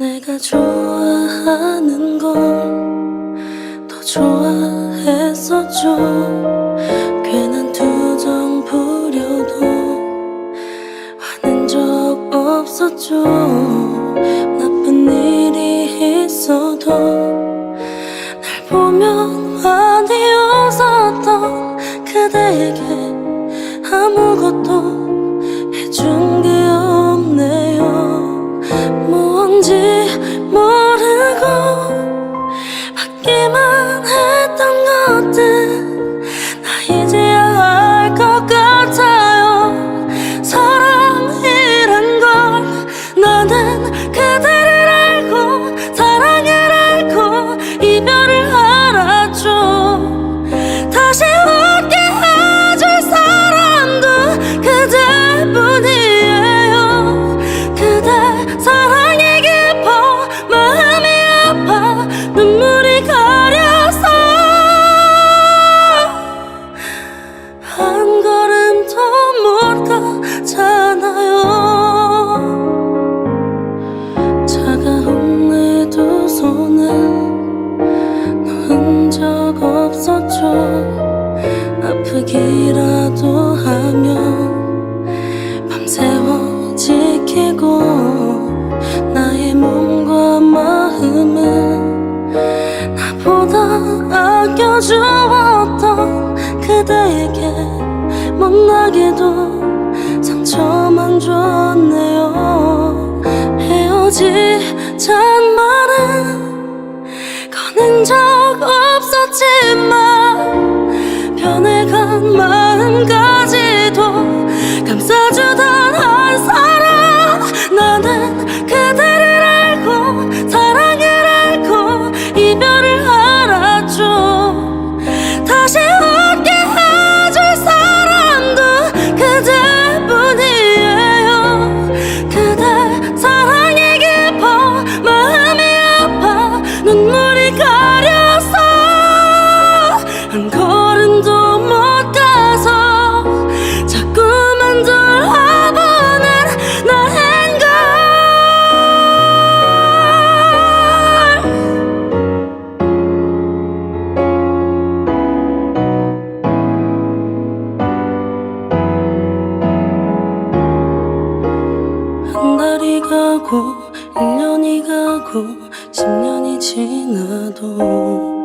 내가 좋아하는 걸 더 좋아했었죠. 괜한 투정 부려도 화낸 적 없었죠. 나쁜 일이 있어도 날 보면 많이 웃었던 그대에게 아무것도 있기만 해. 주었던 그대에게 만나기도 눈물이 가려서 한 걸음도 못 가서 자꾸만 돌아보는 나인걸 한 달이 가고 1년이 가고 10년 지나도